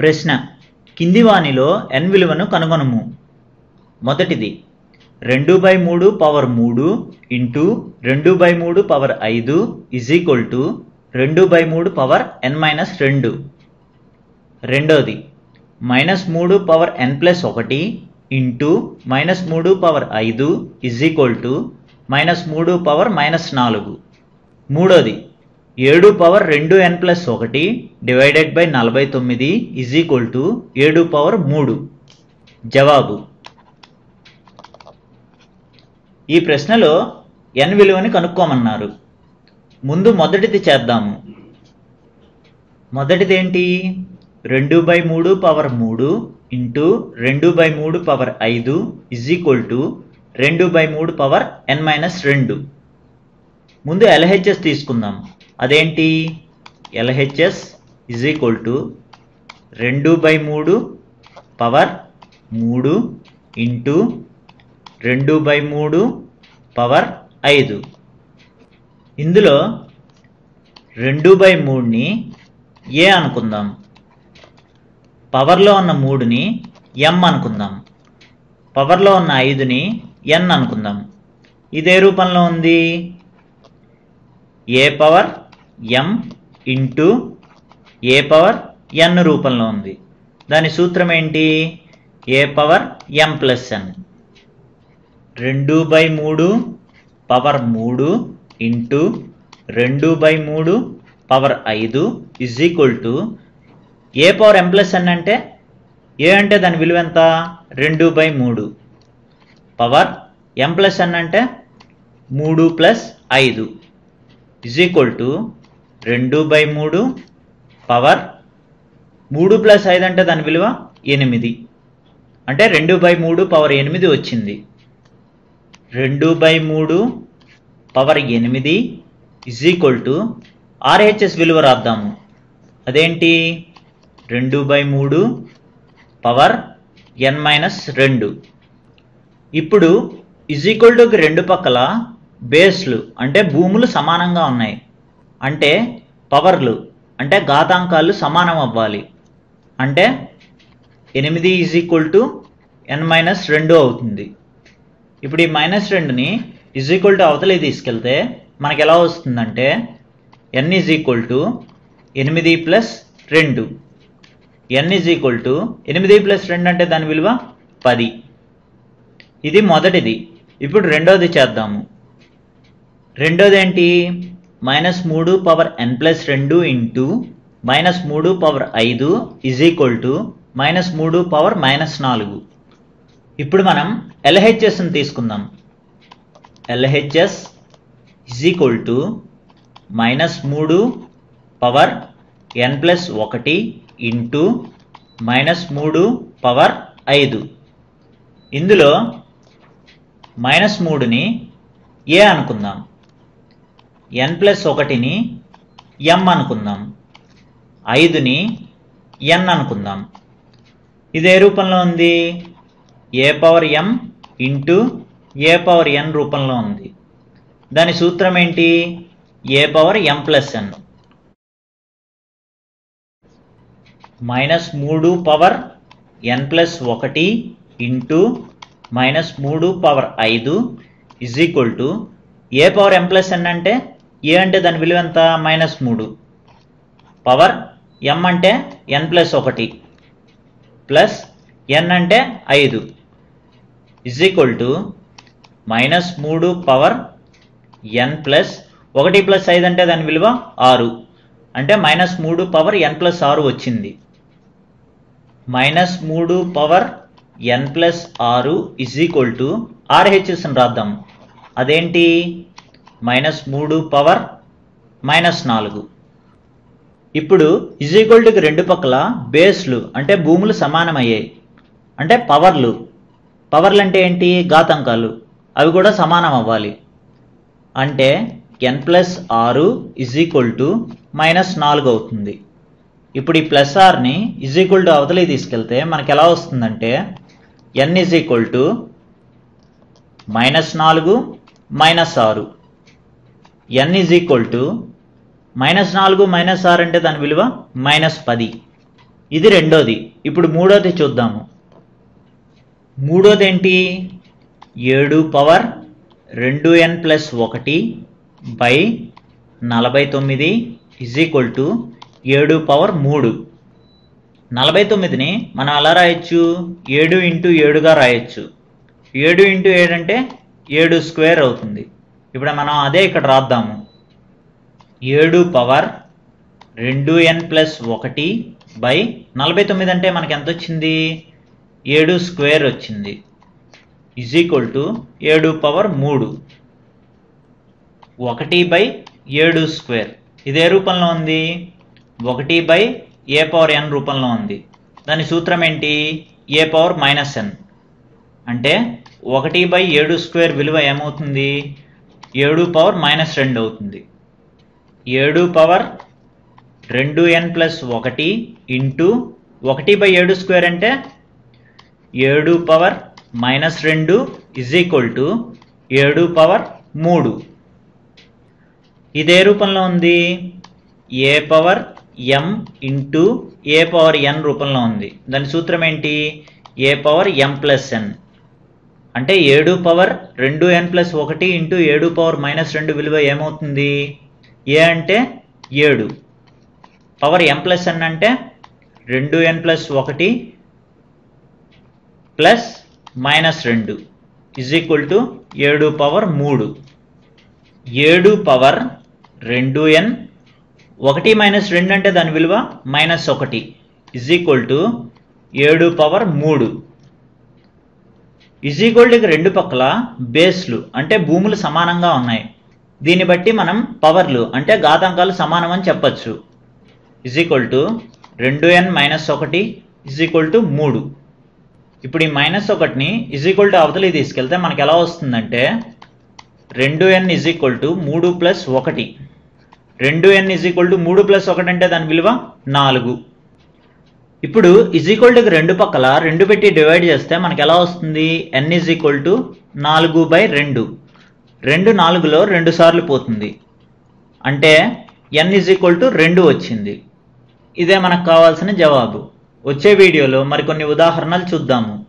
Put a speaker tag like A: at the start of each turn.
A: ప్రశ్న. కింది వానిలో ఎన్ విలువను కనుగొనము. మొదటిది రెండు బై మూడు పవర్ మూడు ఇంటూ రెండు బై మూడు పవర్ ఐదు ఇజ్ ఈక్వల్ టు రెండు బై మూడు పవర్ ఎన్ మైనస్ రెండు. రెండోది మైనస్ మూడు పవర్ ఎన్ ప్లస్ ఒకటి ఇంటూ మైనస్ మూడు పవర్ ఐదు ఇజ్ ఈక్వల్ టు మైనస్ మూడు పవర్ మైనస్ నాలుగు. మూడోది ఏడు పవర్ రెండు ఎన్ ప్లస్ ఒకటి డివైడెడ్ బై నలభై తొమ్మిది ఇజ్ ఈక్వల్ టు ఏడు పవర్ మూడు. జవాబు. ఈ ప్రశ్నలో ఎన్ విలువని కనుక్కోమన్నారు. ముందు మొదటిది చేద్దాము. మొదటిది ఏంటి రెండు బై మూడు పవర్ మూడు ఇంటూ రెండు బై మూడు పవర్ ఐదు ఇజ్ ఈక్వల్ టు రెండు బై మూడు పవర్ ఎన్ మైనస్ రెండు. ముందు ఎల్హెచ్ఎస్ తీసుకుందాం. అదేంటి? ఎల్హెచ్ఎస్ ఇజ్ ఈక్వల్ టు రెండు బై మూడు పవర్ మూడు ఇంటూ రెండు బై మూడు పవర్ ఐదు. ఇందులో రెండు బై మూడుని ఏ అనుకుందాం? పవర్లో ఉన్న మూడుని ఎం అనుకుందాం. పవర్లో ఉన్న ఐదుని ఎన్ అనుకుందాం. ఇదే రూపంలో ఉంది? A power m into a power n రూపంలో ఉంది. దాని సూత్రం ఏంటి? ఏ పవర్ ఎం ప్లస్ ఎన్ రెండు బై మూడు పవర్ మూడు ఇంటూ రెండు బై మూడు పవర్ ఐదు is equal to a power m plus n అంటే ఏ అంటే దాని విలువ ఎంత? రెండు బై మూడు. పవర్ ఎం ప్లస్ ఎన్ అంటే మూడు ప్లస్ ఐదు ఇజ్ ఈక్వల్ టు రెండు బై మూడు పవర్ మూడు ప్లస్ ఐదు అంటే దాని విలువ ఎనిమిది. అంటే రెండు బై మూడు పవర్ ఎనిమిది వచ్చింది. రెండు బై మూడు పవర్ ఎనిమిది ఇజ్ ఈక్వల్ టు ఆర్హెచ్ఎస్ విలువ రాద్దాము. అదేంటి? రెండు బై మూడు పవర్ ఎన్ మైనస్ రెండు. ఇప్పుడు ఇజ్ ఈక్వల్ టుకి రెండు పక్కల బేస్లు అంటే భూములు సమానంగా ఉన్నాయి. అంటే పవర్లు అంటే ఘాతాంకాలు సమానం అవ్వాలి. అంటే ఎనిమిది is equal to n minus రెండు అవుతుంది. ఇప్పుడు ఈ మైనస్ రెండుని ఈజ్ ఈక్వల్ టు అవతలి తీసుకెళ్తే మనకు ఎలా వస్తుందంటే ఎన్ ఈజ్ ఈక్వల్ టు ఎనిమిది ప్లస్ రెండు. ఎన్ ఈజ్ ఈక్వల్ టు ఎనిమిది ప్లస్ రెండు అంటే దాని విలువ పది. ఇది మొదటిది. ఇప్పుడు రెండోది చేద్దాము. రెండోది ఏంటి? మైనస్ మూడు పవర్ ఎన్ ప్లస్ రెండు ఇంటూ మైనస్ మూడు పవర్ ఐదు ఇజ్ ఈక్వల్ టు మైనస్ మూడు పవర్ మైనస్ నాలుగు. ఇప్పుడు మనం ఎల్హెచ్ఎస్ని తీసుకుందాం. LHS is equal to minus మూడు పవర్ ఎన్ ప్లస్ ఒకటి ఇంటూ మైనస్ మూడు పవర్ ఐదు. ఇందులో మైనస్ మూడుని ఏ అనుకుందాం. ఎన్ ప్లస్ ఒకటిని ఎం అనుకుందాం. ఐదుని ఎన్ అనుకుందాం. ఇది ఏ రూపంలో ఉంది? A power m into a power n రూపంలో ఉంది. దాని సూత్రం ఏంటి? A power m plus n minus మూడు పవర్ ఎన్ ప్లస్ ఒకటి ఇంటూ మైనస్ మూడు పవర్ ఐదు is equal to a power m plus n అంటే? ఏ అంటే దాని విలువ ఎంత? మైనస్ మూడు. పవర్ ఎం అంటే ఎన్ ప్లస్ ఒకటి. ప్లస్ ఎన్ అంటే ఐదు. ఇజ్ ఈక్వల్ టు మైనస్ మూడు పవర్ ఎన్ ప్లస్ ఒకటి ప్లస్ ఐదు అంటే దాని విలువ ఆరు. అంటే మైనస్ మూడు పవర్ ఎన్ ప్లస్ ఆరు వచ్చింది. మైనస్ మూడు పవర్ ఎన్ ప్లస్ ఆరు ఇజ్ ఈక్వల్ టు ఆర్హెచ్ఎస్ని రాద్దాం. అదేంటి? మైనస్ మూడు పవర్ మైనస్ నాలుగు. ఇప్పుడు ఇజ్ ఈక్వల్ రెండు పక్కల బేస్లు అంటే భూములు సమానమయ్యాయి. అంటే పవర్లు పవర్లు అంటే ఏంటి? ఘాతంకాలు. అవి కూడా సమానం అవ్వాలి. అంటే ఎన్ ప్లస్ ఆరు ఇజ్ ఈక్వల్ టు మైనస్ నాలుగు అవుతుంది. ఇప్పుడు ఈ ప్లస్ ఆర్ని ఇజ్ ఈక్వల్ టు అవతలి తీసుకెళ్తే మనకు ఎలా వస్తుందంటే n is equal to minus నాలుగు మైనస్ ఆరు. N is equal to minus నాలుగు మైనస్ ఆరు అంటే దాని విలువ మైనస్ పది. ఇది రెండోది. ఇప్పుడు మూడోది చూద్దాము. మూడోది ఏంటి? ఏడు పవర్ రెండు ఎన్ ప్లస్ ఒకటి బై నలభై తొమ్మిది ఇజ్ ఈక్వల్ టు ఏడు పవర్ మూడు. నలభై తొమ్మిదిని మనం ఎలా రాయొచ్చు? ఏడు ఇంటూ ఏడుగా రాయొచ్చు. ఏడు ఇంటూ ఏడు అంటే ఏడు స్క్వేర్ అవుతుంది. ఇప్పుడు మనం అదే ఇక్కడ రాద్దాము. ఏడు పవర్ రెండు ఎన్ ప్లస్ ఒకటి బై నలభై తొమ్మిది అంటే మనకి ఎంత వచ్చింది? ఏడు స్క్వేర్ వచ్చింది. ఇజ్ ఈక్వల్ టు ఏడు పవర్ మూడు. ఒకటి బై ఏడు స్క్వేర్. ఇదే రూపంలో ఉంది? ఒకటి బై ఏ పవర్ ఎన్ రూపంలో ఉంది. దాని సూత్రం ఏంటి? A power minus n. అంటే ఒకటి బై ఏడు స్క్వేర్ విలువ ఏమవుతుంది? ఏడు పవర్ మైనస్ రెండు అవుతుంది. ఏడు పవర్ రెండు ఎన్ ప్లస్ ఒకటి ఇంటూ ఒకటి బై ఏడు స్క్వేర్ అంటే ఏడు పవర్ మైనస్ రెండు ఇజ్ ఈక్వల్ టు ఏడు పవర్ మూడు. ఇదే రూపంలో ఉంది. A power m into a power n రూపంలో ఉంది. దాని సూత్రం ఏంటి? A power m plus n. అంటే ఏడు పవర్ రెండు ఎన్ ప్లస్ ఒకటి ఇంటూ ఏడు పవర్ మైనస్ రెండు విలువ ఏమవుతుంది? ఏ అంటే ఏడు. పవర్ ఎం ప్లస్ ఎన్ అంటే రెండు ఎన్ ప్లస్ ఒకటి ప్లస్ మైనస్ రెండు ఇజ్ ఈక్వల్ టు ఏడు పవర్ మూడు. ఏడు పవర్ రెండు ఎన్ ఒకటి మైనస్ రెండు అంటే దాని విలువ మైనస్ ఒకటి ఇజ్ ఈక్వల్ టు ఏడు పవర్ మూడు. ఇజ్ ఈక్వల్ టు రెండు పక్కల బేస్లు అంటే భూములు సమానంగా ఉన్నాయి. దీన్ని బట్టి మనం పవర్లు అంటే ఘాతాంకాలు సమానం అని చెప్పచ్చు. ఇజ్ ఈక్వల్ టు రెండు ఎన్ మైనస్ ఒకటి ఇజ్ ఈక్వల్ టు మూడు. ఇప్పుడు ఈ మైనస్ ఒకటిని ఇజ్ ఈక్వల్ టు అవతలి తీసుకెళ్తే మనకు ఎలా వస్తుందంటే రెండు ఎన్ ఇజ్ ఈక్వల్ టు మూడు ప్లస్ ఒకటి. రెండు ఎన్ ఇజ్ ఈక్వల్ టు మూడు ప్లస్ ఒకటి అంటే దాని విలువ నాలుగు. ఇప్పుడు ఇజ్ ఈక్వల్ రెండు పక్కల రెండు పెట్టి డివైడ్ చేస్తే మనకి ఎలా వస్తుంది? ఎన్ ఇజ్ ఈక్వల్ టు నాలుగు బై రెండు. రెండు నాలుగులో రెండు సార్లు పోతుంది. అంటే ఎన్ ఇజ్ ఈక్వల్ టు రెండు వచ్చింది. ఇదే మనకు కావాల్సిన జవాబు. వచ్చే వీడియోలో మరికొన్ని ఉదాహరణలు చూద్దాము.